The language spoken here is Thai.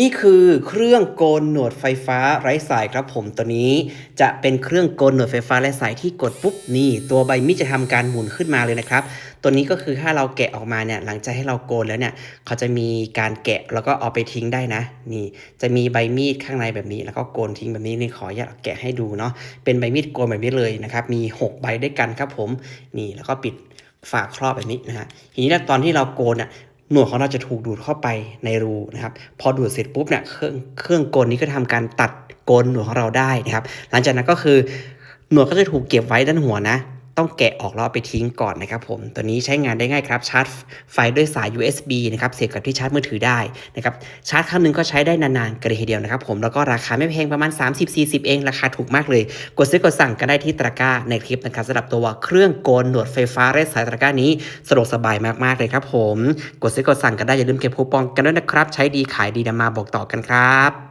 นี่คือเครื่องโกนหนวดไฟฟ้าไร้สายครับผมตัวนี้ จะเป็นเครื่องโกนหนวดไฟฟ้าไร้สายที่กดปุ๊บนี่ ตัวใบมีดจะทำการหมุนขึ้นมาเลยนะครับ ตัวนี้ก็คือถ้าเราแกะออกมาเนี่ยหลังจากให้เราโกนแล้วเนี่ย เขาจะมีการแกะแล้วก็เอาไปทิ้งได้นะ นี่ จะมีใบมีดข้างในแบบนี้ แล้วก็โกนทิ้งแบบนี้นี่ขออนุญาตแกะให้ดูเนาะเป็นใบมีดโกนแบบนี้เลยนะครับมี 6 ใบด้วยกันครับผมนี่แล้วก็ปิดฝาครอบแบบนี้นะฮะทีนี้ตอนที่เราโกนอะ หนวดของเราจะถูกดูดเข้าไปในรูนะครับ พอดูดเสร็จปุ๊บเนี่ยเครื่องเครื่องกลนี้ก็ทำการตัดกนหนวดของเราได้นะครับ หลังจากนั้นก็คือหนวดก็จะถูกเก็บไว้ด้านหัวนะ ต้องแกะออกแล้วเอไปทิ้งก่อนนะครับผมตัวนี้ใช้งานได้ง่ายครับชาร์จไฟด้วยสาย USB นะครับเสียบกับที่ชาร์จมือถือได้นะครับชาร์จครั้งหนึ่งก็ใช้ได้นานๆกันเลยทีเดียวนะครับผมแล้วก็ราคาไม่แพงประมาณ 30-40 เองราคาถูกมากเลย กดซื้อกดสั่งก็ได้ที่ตะกร้าในคลิปนะครับสำหรับตัวเครื่องโกนหนวดไฟฟ้าไร้สายตะกร้านี้สะดวกสบายมากๆเลยครับผม กดซื้อกดสั่งกันได้อย่าลืมเก็บคูปองกันด้วยนะครับ ใช้ดีขายดีนำมาบอกต่อกันครับ